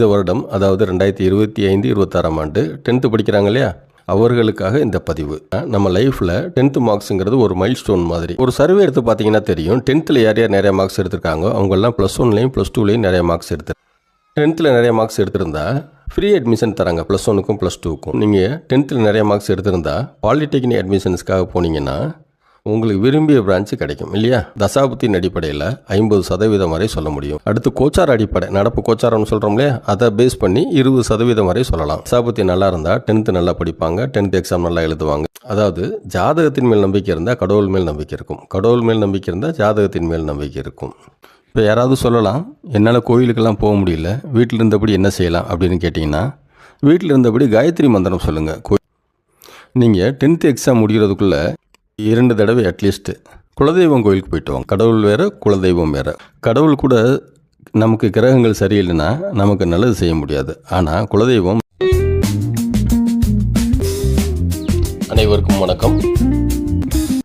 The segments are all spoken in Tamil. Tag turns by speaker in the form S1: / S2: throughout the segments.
S1: இந்த வருடம் அதாவது ரெண்டாயிரத்தி இருபத்தி ஐந்து இருபத்தாறாம் ஆண்டு டென்த்து படிக்கிறாங்க இல்லையா? அவர்களுக்காக இந்த பதிவு. நம்ம லைஃப்பில் டென்த்து மார்க்ஸுங்கிறது ஒரு மைல் ஸ்டோன் மாதிரி. ஒரு சர்வே எடுத்து பார்த்தீங்கன்னா தெரியும். டென்த்தில் யார் யார் நிறைய மார்க்ஸ் எடுத்திருக்காங்க? அவங்கெல்லாம் ப்ளஸ் ஒன்லேயும் ப்ளஸ் டூலேயும் நிறைய மார்க்ஸ் எடுத்து டென்த்தில் நிறைய மார்க்ஸ் எடுத்திருந்தா ஃப்ரீ அட்மிஷன் தராங்க. ப்ளஸ் ஒனுக்கும் ப்ளஸ் டூக்கும் நீங்கள் டென்த்தில் நிறைய மார்க்ஸ் எடுத்திருந்தா பாலிடெக்னிக் அட்மிஷன்ஸ்க்காக போனீங்கன்னா உங்களுக்கு விரும்பிய பிரான்ச்சு கிடைக்கும் இல்லையா? தசாபுத்தின் அடிப்படையில் ஐம்பது சதவீதம் வரை சொல்ல முடியும். அடுத்து கோச்சார் அடிப்படை நடப்பு கோச்சாரம்னு சொல்கிறோம் இல்லையா? அதை பேஸ் பண்ணி இருபது சதவீதம் வரை சொல்லலாம். தசாபுத்தி நல்லா இருந்தால் டென்த்து நல்லா படிப்பாங்க டென்த் எக்ஸாம் நல்லா எழுதுவாங்க. அதாவது ஜாதகத்தின் மேல் நம்பிக்கை இருந்தால் கடவுள் மேல் நம்பிக்கை இருக்கும். கடவுள் மேல் நம்பிக்கை இருந்தால் ஜாதகத்தின் மேல் நம்பிக்கை இருக்கும். இப்போ யாராவது சொல்லலாம் என்னால் கோயிலுக்கெல்லாம் போக முடியல வீட்டில் இருந்தபடி என்ன செய்யலாம்? அப்படின்னு கேட்டிங்கன்னா வீட்டில் இருந்தபடி காயத்ரி மந்திரம் சொல்லுங்கள் கோ நீங்கள் டென்த்து எக்ஸாம் முடிகிறதுக்குள்ளே இரண்டு தடவை அட்லீஸ்ட்டு குலதெய்வம் கோயிலுக்கு போயிட்டு வாங்க. கடவுள் வேறு குலதெய்வம் வேறு. கடவுள் கூட நமக்கு கிரகங்கள் சரியில்லைன்னா நமக்கு நல்லது செய்ய முடியாது. ஆனால் குலதெய்வம் அனைவருக்கும் வணக்கம்.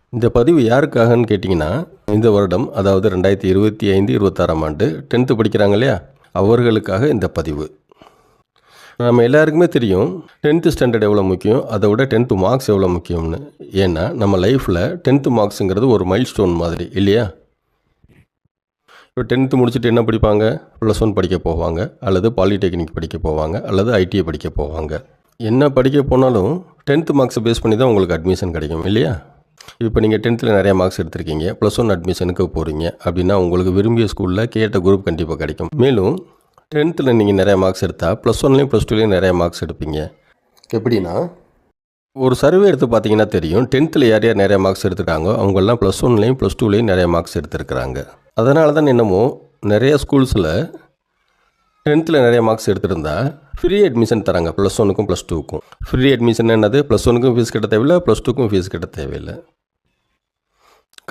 S1: இந்த பதிவு யாருக்காகன்னு கேட்டிங்கன்னா இந்த வருடம் அதாவது ரெண்டாயிரத்தி இருபத்தி ஐந்து இருபத்தாறாம் ஆண்டு டென்த்து படிக்கிறாங்க இல்லையா? அவர்களுக்காக இந்த பதிவு. நம்ம எல்லாருக்குமே தெரியும் டென்த்து ஸ்டாண்டர்ட் எவ்வளோ முக்கியம் அதை விட டென்த்து மார்க்ஸ் எவ்வளோ முக்கியம்னு. ஏன்னா நம்ம லைஃப்பில் டென்த்து மார்க்ஸுங்கிறது ஒரு மைல் ஸ்டோன் மாதிரி இல்லையா? இப்போ டென்த்து முடிச்சுட்டு என்ன படிப்பாங்க? ப்ளஸ் ஒன் படிக்க போவாங்க அல்லது பாலிடெக்னிக் படிக்க போவாங்க அல்லது ஐடிஐ படிக்க போவாங்க. என்ன படிக்க போனாலும் டென்த்து மார்க்ஸை பேஸ் பண்ணி தான் உங்களுக்கு அட்மிஷன் கிடைக்கும் இல்லையா? இப்போ நீங்கள் டென்த்தில் நிறைய மார்க்ஸ் எடுத்திருக்கீங்க ப்ளஸ் ஒன் அட்மிஷனுக்கு போகிறீங்க அப்படின்னா உங்களுக்கு விரும்பிய ஸ்கூலில் கேட்ட குரூப் கண்டிப்பாக கிடைக்கும். மேலும் டென்த்தில் நீங்கள் நிறைய மார்க்ஸ் எடுத்தால் ப்ளஸ் ஒன்லேயும் ப்ளஸ் டூலேயும் நிறைய மார்க்ஸ் எடுப்பீங்க. எப்படின்னா? ஒரு சர்வே எடுத்து பார்த்தீங்கன்னா தெரியும். டென்த்தில் யார் யார் நிறைய மார்க்ஸ் எடுத்துருக்காங்க அவங்கெல்லாம் ப்ளஸ் ஒன்லேயும் ப்ளஸ் டூலேயும் நிறைய மார்க்ஸ் எடுத்திருக்கிறாங்க. அதனால தான் என்னமோ நிறைய ஸ்கூல்ஸில் டென்த்தில் நிறைய மார்க்ஸ் எடுத்திருந்தா ஃப்ரீ அட்மிஷன் தராங்க. ப்ளஸ் ஒனுக்கும் ப்ளஸ் டூக்கும் ஃப்ரீ அட்மிஷன் என்னது? ப்ளஸ் ஒனுக்கும் ஃபீஸ் கட்ட தேவையில்லை ப்ளஸ் டூக்கும் ஃபீஸ் கட்ட தேவையில்லை.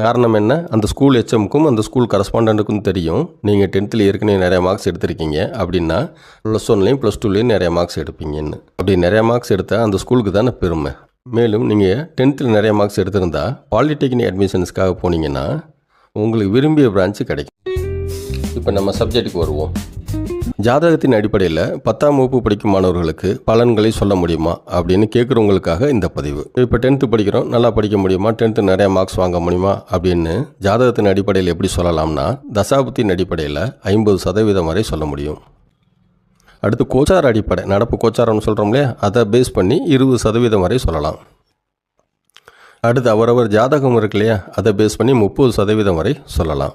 S1: காரணம் என்ன? அந்த ஸ்கூல் ஹெச்எம்க்கும் அந்த ஸ்கூல் கரஸ்பாண்டண்ட்டுக்கும் தெரியும். நீங்கள் டென்த்தில் ஏற்கனவே நிறைய மார்க்ஸ் எடுத்திருக்கீங்க. அப்படின்னா ப்ளஸ் ஒன்லேயும் ப்ளஸ் டூலேயும் நிறைய மார்க்ஸ் எடுப்பீங்கன்னு. அப்படி நிறைய மார்க்ஸ் எடுத்தால் அந்த ஸ்கூலுக்கு தானே பெருமை. மேலும் நீங்கள் டென்த்தில் நிறைய மார்க்ஸ் எடுத்திருந்தா பாலிடெக்னிக் அட்மிஷன்ஸ்க்காக போனீங்கன்னா உங்களுக்கு விரும்பிய பிரான்ச்சு கிடைக்கும். இப்போ நம்ம சப்ஜெக்ட்டுக்கு வருவோம். ஜாதகத்தின் அடிப்படையில் பத்தாம் வகுப்பு படிக்கும் மாணவர்களுக்கு பலன்களை சொல்ல முடியுமா அப்படின்னு கேட்குறவங்களுக்காக இந்த பதிவு. இப்போ டென்த்து படிக்கிறோம் நல்லா படிக்க முடியுமா? டென்த்து நிறைய மார்க்ஸ் வாங்க முடியுமா? அப்படின்னு ஜாதகத்தின் அடிப்படையில் எப்படி சொல்லலாம்னா தசாபுத்தின் அடிப்படையில் ஐம்பது சதவீதம் வரை சொல்ல முடியும். அடுத்து கோச்சார அடிப்படை நடப்பு கோச்சாரம்னு சொல்கிறோம் இல்லையா? அதை பேஸ் பண்ணி இருபது சதவீதம் வரை சொல்லலாம். அடுத்து அவரவர் ஜாதகம் இருக்கு இல்லையா? அதை பேஸ் பண்ணி முப்பது சதவீதம் வரை சொல்லலாம்.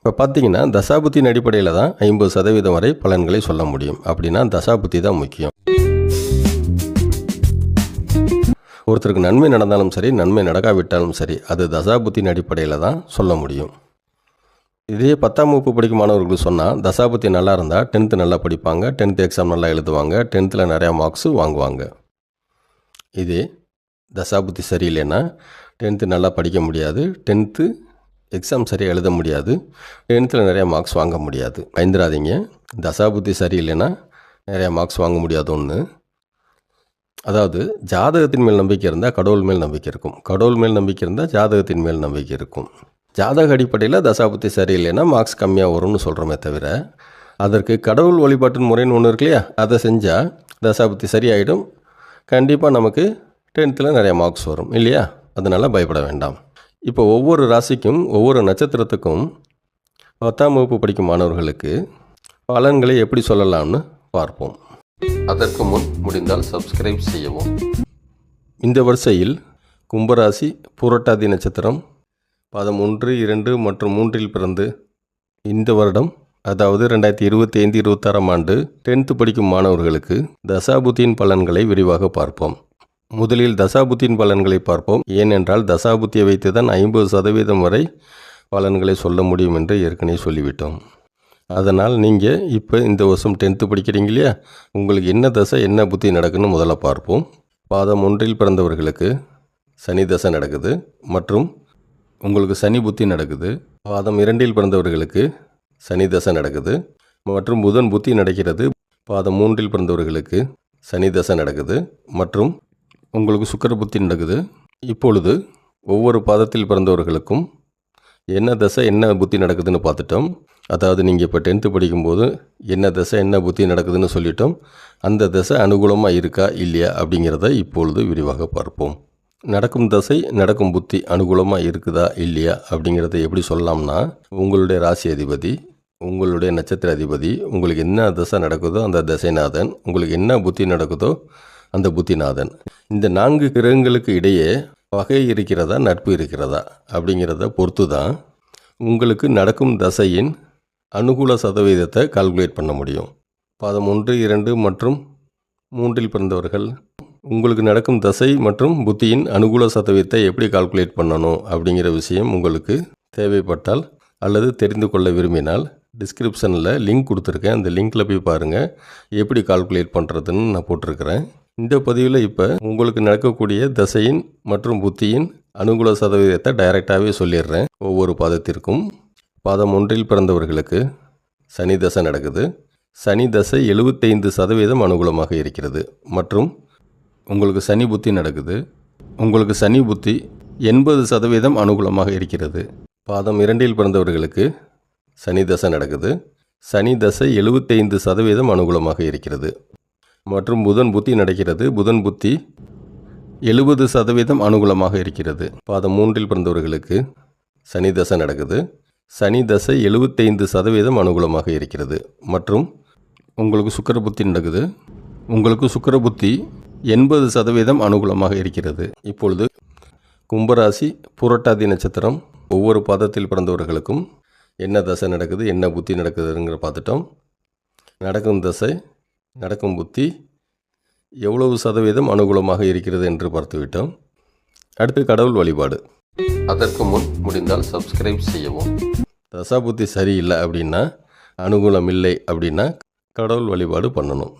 S1: இப்போ பார்த்தீங்கன்னா தசாபுத்தின் அடிப்படையில் தான் ஐம்பது சதவீதம் வரை பலன்களை சொல்ல முடியும். அப்படின்னா தசாபுத்தி தான் முக்கியம். ஒருத்தருக்கு நன்மை நடந்தாலும் சரி நன்மை நடக்காவிட்டாலும் சரி அது தசாபுத்தின் அடிப்படையில் தான் சொல்ல முடியும். இதே பத்தாம் வகுப்பு படிக்கும் மாணவர்களுக்கு சொன்னால் தசாபுத்தி நல்லா இருந்தால் டென்த்து நல்லா படிப்பாங்க டென்த்து எக்ஸாம் நல்லா எழுதுவாங்க டென்த்தில் நிறையா மார்க்ஸு வாங்குவாங்க. இதே தசாபுத்தி சரியில்லைன்னா டென்த்து நல்லா படிக்க முடியாது டென்த்து எக்ஸாம் சரியாக எழுத முடியாது. டென்த்தில் நிறையா மார்க்ஸ் வாங்க முடியாது. பயந்துடாதீங்க தசாபுத்தி சரியில்லைன்னா நிறையா மார்க்ஸ் வாங்க முடியாது ஒன்று அதாவது ஜாதகத்தின் மேல் நம்பிக்கை இருந்தால் கடவுள் மேல் நம்பிக்கை இருக்கும். கடவுள் மேல் நம்பிக்கை இருந்தால் ஜாதகத்தின் மேல் நம்பிக்கை இருக்கும். ஜாதக அடிப்படையில் தசாபுத்தி சரியில்லைன்னா மார்க்ஸ் கம்மியாக வரும்னு சொல்கிறோமே தவிர அதற்கு கடவுள் வழிபாட்டின் முறைன்னு ஒன்று இருக்கு இல்லையா? அதை செஞ்சால் தசாபுத்தி சரியாயிடும். கண்டிப்பாக நமக்கு டென்த்தில் நிறைய மார்க்ஸ் வரும். இல்லையா? அதனால் பயப்பட வேண்டாம். இப்போ ஒவ்வொரு ராசிக்கும் ஒவ்வொரு நட்சத்திரத்துக்கும் பத்தாம் வகுப்பு படிக்கும் மாணவர்களுக்கு பலன்களை எப்படி சொல்லலாம்னு பார்ப்போம். அதற்கு முன் முடிந்தால் சப்ஸ்கிரைப் செய்யவும். இந்த வரிசையில் கும்பராசி பூரட்டாதி நட்சத்திரம் பாதம் ஒன்று இரண்டு மற்றும் மூன்றில் பிறந்து இந்த வருடம் அதாவது ரெண்டாயிரத்தி இருபத்தி ஐந்து இருபத்தாறாம் ஆண்டு டென்த்து படிக்கும் மாணவர்களுக்கு தசாபுத்தியின் பலன்களை விரிவாக பார்ப்போம். முதலில் தசாபுத்தியின் பலன்களை பார்ப்போம். ஏனென்றால் தசாபுத்தியை வைத்து தான் ஐம்பது சதவீதம் வரை பலன்களை சொல்ல முடியும் என்று ஏற்கனவே சொல்லிவிட்டோம். அதனால் நீங்கள் இப்போ இந்த வருஷம் டென்த்து படிக்கிறீங்க இல்லையா? உங்களுக்கு என்ன தசை என்ன புத்தி நடக்குன்னு முதல்ல பார்ப்போம். பாதம் ஒன்றில் பிறந்தவர்களுக்கு சனி தசை நடக்குது. மற்றும் உங்களுக்கு சனி புத்தி நடக்குது. பாதம் இரண்டில் பிறந்தவர்களுக்கு சனி தசை நடக்குது. மற்றும் புதன் புத்தி நடக்கிறது. பாதம் மூன்றில் பிறந்தவர்களுக்கு சனி தசை நடக்குது. மற்றும் உங்களுக்கு சுக்கர புத்தி நடக்குது. இப்பொழுது ஒவ்வொரு பாதத்தில் பிறந்தவர்களுக்கும் என்ன தசை என்ன புத்தி நடக்குதுன்னு பார்த்துட்டோம். அதாவது நீங்கள் இப்போ டென்த்து படிக்கும்போது என்ன தசை என்ன புத்தி நடக்குதுன்னு சொல்லிட்டோம். அந்த தசை அனுகூலமாக இருக்கா இல்லையா அப்படிங்கிறத இப்பொழுது விரிவாக பார்ப்போம். நடக்கும் தசை நடக்கும் புத்தி அனுகூலமாக இருக்குதா இல்லையா அப்படிங்கிறத எப்படி சொல்லலாம்னா உங்களுடைய ராசி அதிபதி உங்களுடைய நட்சத்திர அதிபதி உங்களுக்கு என்ன தசை நடக்குதோ அந்த தசைநாதன் உங்களுக்கு என்ன புத்தி நடக்குதோ அந்த புத்திநாதன். இந்த நான்கு கிரகங்களுக்கு இடையே வகை இருக்கிறதா நட்பு இருக்கிறதா அப்படிங்கிறத பொறுத்து தான் உங்களுக்கு நடக்கும் தசையின் அனுகூல சதவீதத்தை கால்குலேட் பண்ண முடியும். பாதம் ஒன்று இரண்டு மற்றும் மூன்றில் பிறந்தவர்கள் உங்களுக்கு நடக்கும் தசை மற்றும் புத்தியின் அனுகூல சதவீதத்தை எப்படி கால்குலேட் பண்ணணும் அப்படிங்கிற விஷயம் உங்களுக்கு தேவைப்பட்டால் அல்லது தெரிந்து கொள்ள விரும்பினால் டிஸ்கிரிப்ஷனில் லிங்க் கொடுத்துருக்கேன். அந்த லிங்க்கில் போய் பாருங்கள் எப்படி கால்குலேட் பண்ணுறதுன்னு நான் போட்டிருக்கிறேன். இந்த பதிவில் இப்போ உங்களுக்கு நடக்கக்கூடிய தசையின் மற்றும் புத்தியின் அனுகூல சதவீதத்தை டைரெக்டாகவே சொல்லிடுறேன். ஒவ்வொரு பாதத்திற்கும் பாதம் ஒன்றில் பிறந்தவர்களுக்கு சனி தசை நடக்குது. சனி தசை எழுபத்தைந்து சதவீதம் அனுகூலமாக இருக்கிறது. மற்றும் உங்களுக்கு சனி புத்தி நடக்குது. உங்களுக்கு சனி புத்தி எண்பது சதவீதம் அனுகூலமாக இருக்கிறது. பாதம் இரண்டில் பிறந்தவர்களுக்கு சனி தசை நடக்குது. சனி தசை எழுபத்தைந்து சதவீதம் அனுகூலமாக இருக்கிறது. மற்றும் புதன் புத்தி நடக்கிறது. புதன் புத்தி எழுபது சதவீதம் அனுகூலமாக இருக்கிறது. பாதம் மூன்றில் பிறந்தவர்களுக்கு சனி தசை நடக்குது. சனி தசை எழுபத்தைந்து சதவீதம் அனுகூலமாக இருக்கிறது. மற்றும் உங்களுக்கு சுக்கர புத்தி நடக்குது. உங்களுக்கு சுக்கர புத்தி எண்பது சதவீதம் அனுகூலமாக இருக்கிறது. இப்பொழுது கும்பராசி புரட்டாதி நட்சத்திரம் ஒவ்வொரு பாதத்தில் பிறந்தவர்களுக்கும் என்ன தசை நடக்குது என்ன புத்தி நடக்குதுங்கிற பார்த்துட்டோம். நடக்கும் தசை நடக்கும் புத்தி எவ்வளவு சதவீதம் அனுகூலமாக இருக்கிறது என்று பார்த்துவிட்டோம். அடுத்து கடவுள் வழிபாடு. அதற்கு முன் முடிந்தால் சப்ஸ்கிரைப் செய்யவும். தசாபுத்தி சரியில்லை அப்படின்னா அனுகூலம் இல்லை அப்படின்னா கடவுள் வழிபாடு பண்ணணும்.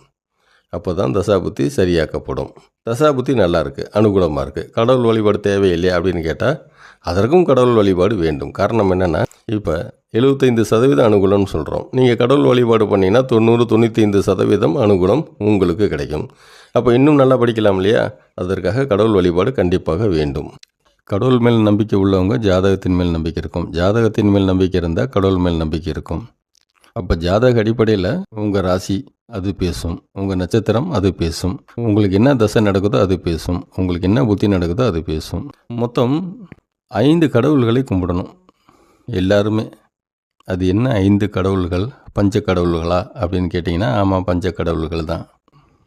S1: அப்போ தான் தசாபுத்தி சரியாக்கப்படும். தசாபுத்தி நல்லா இருக்குது அனுகூலமாக இருக்குது கடவுள் வழிபாடு தேவையில்லையா அப்படின்னு கேட்டால் அதற்கும் கடவுள் வழிபாடு வேண்டும். காரணம் என்னென்னா இப்போ எழுபத்தைந்து சதவீதம் அனுகூலம்னு சொல்கிறோம் நீங்கள் கடவுள் வழிபாடு பண்ணிங்கன்னா தொண்ணூறு தொண்ணூத்தைந்து சதவீதம் அனுகூலம் உங்களுக்கு கிடைக்கும். அப்போ இன்னும் நல்லா படிக்கலாம் இல்லையா? அதற்காக கடவுள் வழிபாடு கண்டிப்பாக வேண்டும். கடவுள் மேல் நம்பிக்கை உள்ளவங்க ஜாதகத்தின் மேல் நம்பிக்கை இருக்கும். ஜாதகத்தின் மேல் நம்பிக்கை இருந்தால் கடவுள் மேல் நம்பிக்கை இருக்கும். அப்போ ஜாதக அடிப்படையில் உங்கள் ராசி அது பேசும். உங்கள் நட்சத்திரம் அது பேசும். உங்களுக்கு என்ன தசை நடக்குதோ அது பேசும். உங்களுக்கு என்ன புத்தி நடக்குதோ அது பேசும். மொத்தம் ஐந்து கடவுள்களை கும்பிடணும். எல்லாருமே. அது என்ன ஐந்து கடவுள்கள்? பஞ்ச கடவுள்களா? அப்படின்னு கேட்டிங்கன்னா ஆமாம் பஞ்ச கடவுள்கள் தான்.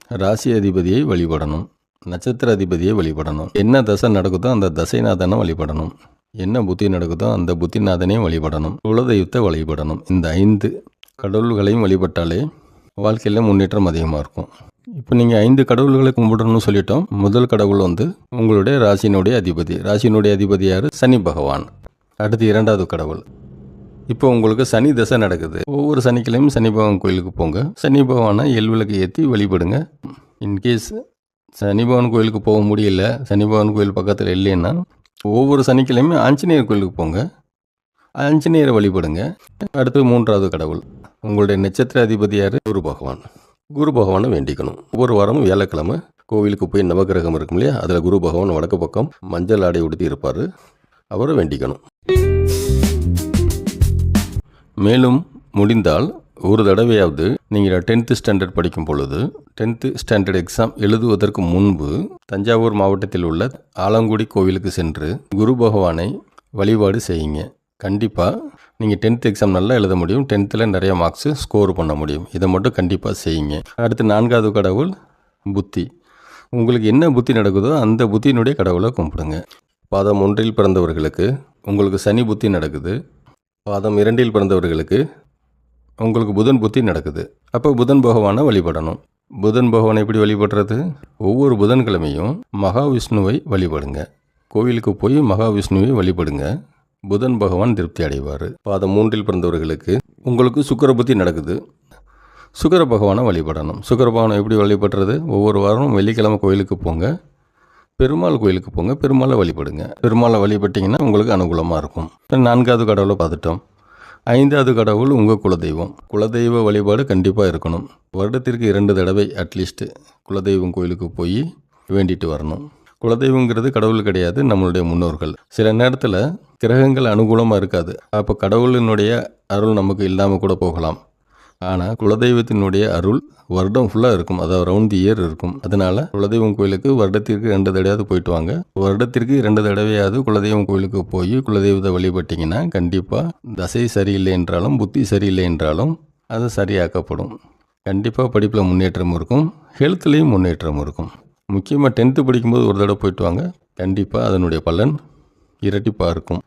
S1: ராசி அதிபதியை வழிபடணும். நட்சத்திர அதிபதியை வழிபடணும். என்ன தசை நடக்குதோ அந்த தசைநாதனை வழிபடணும். என்ன புத்தி நடக்குதோ அந்த புத்திநாதனையும் வழிபடணும். குலதெய்வத்தை வழிபடணும். இந்த ஐந்து கடவுள்களையும் வழிபட்டாலே வாழ்க்கையில் முன்னேற்றம் அதிகமாக இருக்கும். இப்போ நீங்கள் ஐந்து கடவுள்களை கும்பிடணும்னு சொல்லிட்டோம். முதல் கடவுள் வந்து உங்களுடைய ராசியினுடைய அதிபதி. ராசியினுடைய அதிபதி யார்? சனி பகவான். அடுத்து இரண்டாவது கடவுள். இப்போ உங்களுக்கு சனி தசை நடக்குது. ஒவ்வொரு சனிக்கிழமையும் சனி பகவான் கோயிலுக்கு போங்க. சனி பகவானை எல்விளக்கு ஏற்றி வழிபடுங்க. இன்கேஸ் சனி பகவான் கோயிலுக்கு போக முடியல சனி பகவான் கோயில் பக்கத்தில் இல்லைன்னா ஒவ்வொரு சனிக்கிழமையும் ஆஞ்சநேயர் கோயிலுக்கு போங்க. ஆஞ்சநேயரை வழிபடுங்க. அடுத்து மூன்றாவது கடவுள். உங்களுடைய நட்சத்திர அதிபதியார் குரு பகவான். குரு பகவானை வேண்டிக்கணும். ஒவ்வொரு வாரமும் வியாழக்கிழமை கோவிலுக்கு போய் நவகிரகம் இருக்கும் இல்லையா? அதில் குரு பகவான் வடக்கு பக்கம் மஞ்சள் ஆடை உடுத்தி இருப்பார். அவரை வேண்டிக்கணும். மேலும் முடிந்தால் ஒரு தடவையாவது நீங்கள் டென்த்து ஸ்டாண்டர்ட் படிக்கும் பொழுது டென்த்து ஸ்டாண்டர்ட் எக்ஸாம் எழுதுவதற்கு முன்பு தஞ்சாவூர் மாவட்டத்தில் உள்ள ஆலங்குடி கோவிலுக்கு சென்று குரு பகவானை வழிபாடு செய்யுங்க. கண்டிப்பாக நீங்கள் டென்த் எக்ஸாம் நல்லா எழுத முடியும். டென்த்தில் நிறைய மார்க்ஸு ஸ்கோர் பண்ண முடியும். இதை மட்டும் கண்டிப்பாக செய்யுங்க. அடுத்து நான்காவது கடவுள் புத்தி. உங்களுக்கு என்ன புத்தி நடக்குதோ அந்த புத்தியினுடைய கடவுளை கும்பிடுங்க. பாதம் ஒன்றில் பிறந்தவர்களுக்கு உங்களுக்கு சனி புத்தி நடக்குது. பாதம் இரண்டில் பிறந்தவர்களுக்கு உங்களுக்கு புதன் புத்தி நடக்குது. அப்போ புதன் பகவானை வழிபடணும். புதன் பகவானை எப்படி வழிபடுறது? ஒவ்வொரு புதன்கிழமையும் மகாவிஷ்ணுவை வழிபடுங்க. கோவிலுக்கு போய் மகாவிஷ்ணுவை வழிபடுங்க. புதன் பகவான் திருப்தி அடைவார். பாதம் மூன்றில் பிறந்தவர்களுக்கு உங்களுக்கு சுக்கர புத்தி நடக்குது. சுகர பகவானை வழிபடணும். சுகர பகவானை எப்படி வழிபடுறது? ஒவ்வொரு வாரமும் வெள்ளிக்கிழமை கோயிலுக்கு போங்க. பெருமாள் கோயிலுக்கு போங்க. பெருமாளை வழிபடுங்க. பெருமாளை வழிபட்டிங்கன்னா உங்களுக்கு அனுகூலமாக இருக்கும். நான்காவது கடவுளை பார்த்துட்டோம். ஐந்தாவது கடவுள் உங்கள் குலதெய்வம். குலதெய்வ வழிபாடு கண்டிப்பாக இருக்கணும். வருடத்திற்கு இரண்டு தடவை அட்லீஸ்ட்டு குலதெய்வம் கோயிலுக்கு போய் வேண்டிட்டு வரணும். குலதெய்வங்கிறது கடவுள் கிடையாது நம்மளுடைய முன்னோர்கள். சில நேரத்தில் கிரகங்கள் அனுகூலமாக இருக்காது. அப்போ கடவுளினுடைய அருள் நமக்கு இல்லாமல் கூட போகலாம். ஆனால் குலதெய்வத்தினுடைய அருள் வருடம் ஃபுல்லாக இருக்கும். அதாவது ரவுண்ட் தி இயர் இருக்கும். அதனால் குலதெய்வம் கோயிலுக்கு வருடத்திற்கு ரெண்டு தடவையாவது போயிட்டு வாங்க. வருடத்திற்கு ரெண்டு தடவையாவது குலதெய்வம் கோயிலுக்கு போய் குலதெய்வத்தை வழிபட்டிங்கன்னா கண்டிப்பாக தசை சரியில்லை என்றாலும் புத்தி சரியில்லை என்றாலும் அது சரியாக்கப்படும். கண்டிப்பாக படிப்பில் முன்னேற்றம் இருக்கும். ஹெல்த்லேயும் முன்னேற்றம் இருக்கும். முக்கியமாக டென்த்து படிக்கும்போது ஒரு தடவை போயிட்டு வாங்க. கண்டிப்பாக அதனுடைய பலன் இரட்டிப்பாக இருக்கும்.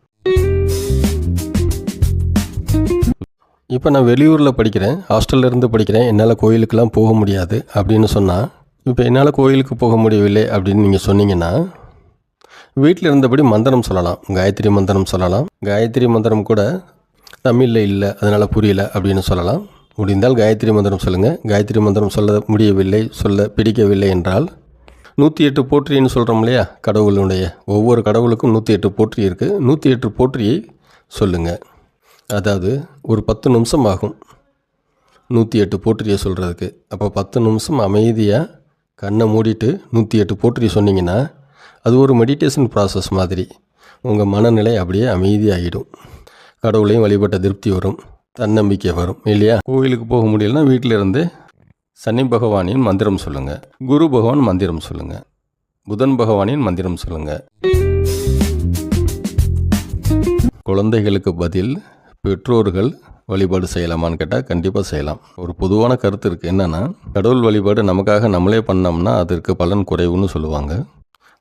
S1: இப்போ நான் வெளியூரில் படிக்கிறேன் ஹாஸ்டல்ல இருந்து படிக்கிறேன் என்னால் கோயிலுக்கெலாம் போக முடியாது அப்படின்னு சொன்னால் இப்போ என்னால் கோயிலுக்கு போக முடியவில்லை அப்படின்னு நீங்கள் சொன்னீங்கன்னா வீட்டில் இருந்தபடி மந்திரம் சொல்லலாம் காயத்ரி மந்திரம் சொல்லலாம். காயத்ரி மந்திரம் கூட தமிழில் இல்லை அதனால் புரியல அப்படின்னு சொல்லலாம். முடிந்தால் காயத்ரி மந்திரம் சொல்லுங்கள் காயத்ரி மந்திரம் சொல்ல முடியவில்லை சொல்ல பிடிக்கவில்லை என்றால் நூற்றி எட்டு போற்றின்னு சொல்கிறோம் இல்லையா கடவுளுடைய ஒவ்வொரு கடவுளுக்கும் நூற்றி எட்டு போற்றி இருக்குது நூற்றி எட்டு போற்றியை சொல்லுங்கள் அதாவது ஒரு பத்து நிமிஷம் ஆகும். நூற்றி எட்டு போற்றியை சொல்கிறதுக்கு அப்போ பத்து நிமிஷம் அமைதியாக கண்ணை மூடிட்டு நூற்றி எட்டு போற்றி சொன்னீங்கன்னா அது ஒரு மெடிடேஷன் ப்ராசஸ் மாதிரி. உங்கள் மனநிலை அப்படியே அமைதியாகிடும். கடவுளையும் வழிபட்ட திருப்தி வரும். தன்னம்பிக்கை வரும் இல்லையா? கோவிலுக்கு போக முடியலன்னா வீட்டில் இருந்து சனி பகவானின் மந்திரம் சொல்லுங்கள் குரு பகவான் மந்திரம் சொல்லுங்கள் புதன் பகவானின் மந்திரம் சொல்லுங்கள் குழந்தைகளுக்கு பதில் பெற்றோர்கள் வழிபாடு செய்யலாமான்னு கேட்டால் கண்டிப்பாக செய்யலாம். ஒரு பொதுவான கருத்து இருக்குது என்னென்னா கடவுள் வழிபாடு நமக்காக நம்மளே பண்ணோம்னா அதற்கு பலன் குறைவுன்னு சொல்லுவாங்க.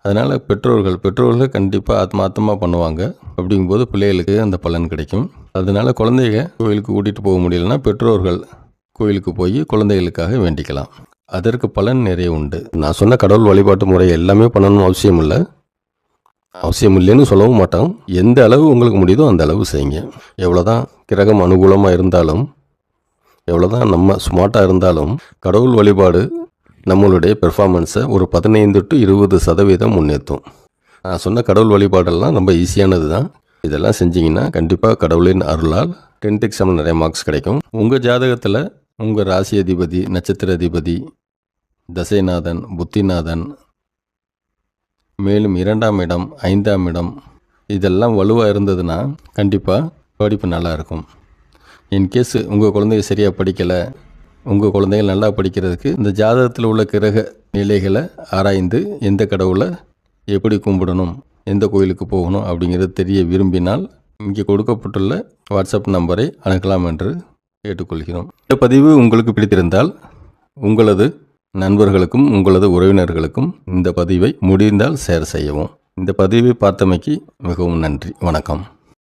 S1: அதனால் பெற்றோர்கள் பெற்றோர்கள் கண்டிப்பாக ஆத்மார்த்தமாக பண்ணுவாங்க. அப்படிங்கும்போது பிள்ளைகளுக்கு அந்த பலன் கிடைக்கும். அதனால குழந்தைங்க கோயிலுக்கு கூட்டிகிட்டு போக முடியலன்னா பெற்றோர்கள் கோயிலுக்கு போய் குழந்தைகளுக்காக வேண்டிக்கலாம். அதற்கு பலன் நிறைய உண்டு. நான் சொன்ன கடவுள் வழிபாட்டு முறை எல்லாமே பண்ணணும்னு அவசியம் இல்லை அவசியம் இல்லைன்னு சொல்லவும் மாட்டோம் எந்த அளவு உங்களுக்கு முடியுதோ அந்த அளவு செய்யுங்க. எவ்வளோ தான் கிரகம் அனுகூலமாக இருந்தாலும் எவ்வளோ தான் நம்ம ஸ்மார்ட்டாக இருந்தாலும் கடவுள் வழிபாடு நம்மளுடைய பெர்ஃபார்மன்ஸை ஒரு பதினைந்து டு இருபது சதவீதம் முன்னேற்றும். நான் சொன்ன கடவுள் வழிபாடெல்லாம் ரொம்ப ஈஸியானது தான். இதெல்லாம் செஞ்சீங்கன்னா கண்டிப்பாக கடவுளின் அருளால் டென்த் எக்ஸாமில் நிறைய மார்க்ஸ் கிடைக்கும். உங்கள் ஜாதகத்தில் உங்கள் ராசி அதிபதி நட்சத்திர அதிபதி தசைநாதன் புத்திநாதன் மேலும் இரண்டாம் இடம் ஐந்தாம் இடம். இதெல்லாம் வலுவாக இருந்ததுன்னா கண்டிப்பாக படிப்பு நல்லா இருக்கும். இன்கேஸ் உங்கள் குழந்தைங்க சரியாக படிக்கலை உங்கள் குழந்தைகள் நல்லா படிக்கிறதுக்கு இந்த ஜாதகத்தில் உள்ள கிரக நிலைகளை ஆராய்ந்து எந்த கடவுளை எப்படி கும்பிடணும் எந்த கோயிலுக்கு போகணும் அப்படிங்கிறது தெரிய விரும்பினால் இங்கே கொடுக்கப்பட்டுள்ள வாட்ஸ்அப் நம்பரை அணுகலாம் என்று கேட்டுக்கொள்கிறோம். இந்த பதிவு உங்களுக்கு பிடித்திருந்தால் உங்களது நண்பர்களுக்கும் உங்களது உறவினர்களுக்கும் இந்த பதிவை முடிந்தால் ஷேர் செய்யவும். இந்த பதிவை பார்த்தமைக்கு மிகவும் நன்றி. வணக்கம்.